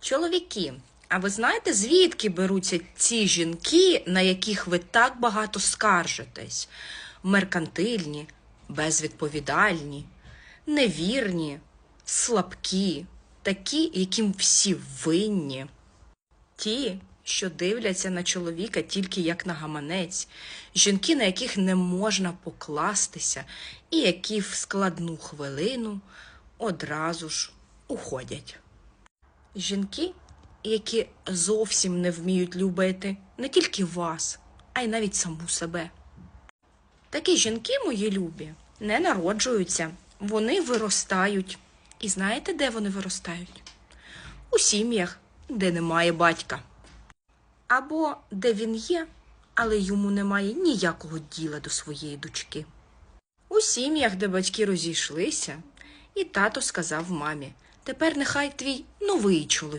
Чоловіки, а ви знаєте, звідки беруться ці жінки, на яких ви так багато скаржитесь? Меркантильні, безвідповідальні, невірні, слабкі, такі, яким всі винні. Ті, що дивляться на чоловіка тільки як на гаманець, жінки, на яких не можна покластися, і які в складну хвилину одразу ж уходять. Жінки, які зовсім не вміють любити не тільки вас, а й навіть саму себе. Такі жінки, мої любі, не народжуються, вони виростають. І знаєте, де вони виростають? У сім'ях, де немає батька. Або де він є, але йому немає ніякого діла до своєї дочки. У сім'ях, де батьки розійшлися, і тато сказав мамі: тепер нехай твій новий чоловік